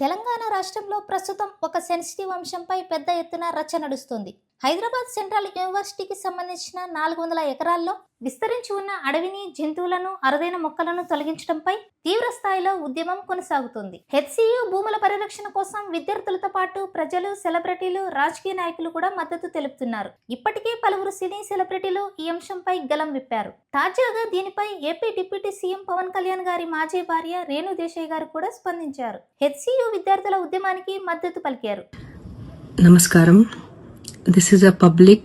తెలంగాణ రాష్ట్రంలో ప్రస్తుతం ఒక సెన్సిటివ్ అంశంపై పెద్ద ఎత్తున రచ్చ నడుస్తుంది. హైదరాబాద్ సెంట్రల్ యూనివర్సిటీకి సంబంధించిన నాలుగు వందల ఎకరాల్లో విస్తరించి ఉన్న అడవిని జంతువులను అరుదైన మొక్కలను తొలగించడంపై తీవ్ర స్థాయిలో ఉద్యమం కొనసాగుతుంది. హెచ్సియు భూముల పరిరక్షణ కోసం విద్యార్థులతో పాటు ప్రజలు సెలబ్రిటీలు రాజకీయ నాయకులు కూడా మద్దతు తెలుపుతున్నారు. ఇప్పటికే పలువురు సినీ సెలబ్రిటీలు ఈ అంశంపై గలం విప్పారు. తాజాగా దీనిపై AP deputy CM Pawan Kalyan గారి మాజీ భార్య రేణు దేశాయ్ గారు కూడా స్పందించారు. హెచ్సియు విద్యార్థుల ఉద్యమానికి మద్దతు పలికారు. నమస్కారం. This is a public,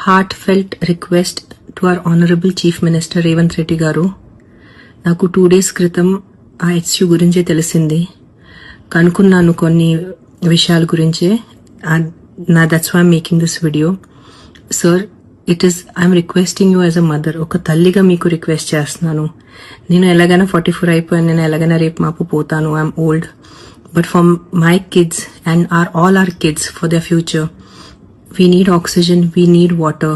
heartfelt request to our honourable chief minister Revanth Reddy గారు. నాకు టూ డేస్ క్రితం ఆ హెచ్యూ గురించే తెలిసింది. కనుక్కున్నాను కొన్ని విషయాల గురించే. నా that's why making this video sir it is I'm requesting you as a mother ఒక తల్లిగా మీకు రిక్వెస్ట్ చేస్తున్నాను. నేను ఎలాగైనా ఫార్టీ ఫోర్ అయిపోయాను. నేను ఎలాగైనా రేపు మాపు పోతాను. I'm old but from my kids and our all our kids for the future we need oxygen we need water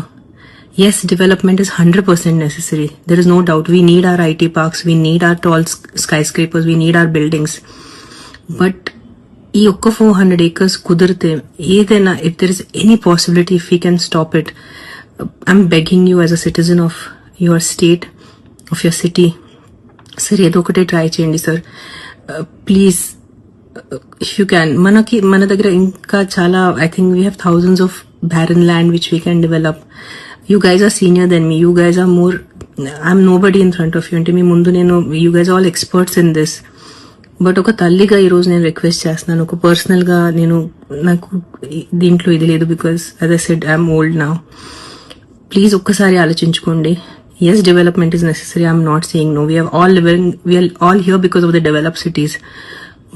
yes development is 100% necessary there is no doubt we need our it parks we need our tall sk- skyscrapers we need our buildings but ఈ ఒక్క four hundred acres కుదిరితే ఏదైనా if there is any possibility if you can stop it I'm begging you as a citizen of your state of your city sir ఏదో ఒకటే try చేయండి sir please if you can మనకి మన దగ్గర ఇంకా చాలా I think we have thousands of barren land which we can develop you guys are senior than me you guys are more I'm nobody in front of you అంటే మీ ముందు నేను you guys all experts in this but ఒక తల్లిగా ఈరోజు నేను request చేస్తున్నాను. ఒక పర్సనల్గా నేను నాకు దీంట్లో ఇది లేదు because as I said I'm old నా ప్లీజ్ ఒక్కసారి ఆలోచించుకోండి. Yes development is necessary I'm not seeing no we all living we are all here because of the develop cities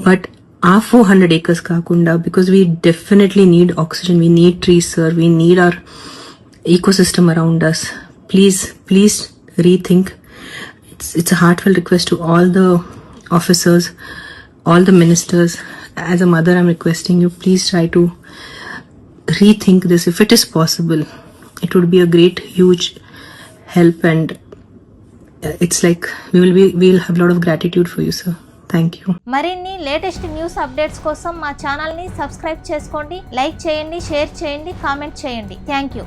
but our 400 acres Kakunda because we definitely need oxygen. We need trees, sir. We need our ecosystem around us. Please, please rethink. It's, it's a heartfelt request to all the officers, all the ministers. As a mother, I'm requesting you, please try to rethink this if it is possible. It would be a great, huge help and uh, it's like we will be, we'll have a lot of gratitude for you, sir. Thank you మరిన్ని latest news updates కోసం మా ఛానల్ని subscribe చేసుకోండి like చేయండి share చేయండి comment చేయండి. Thank you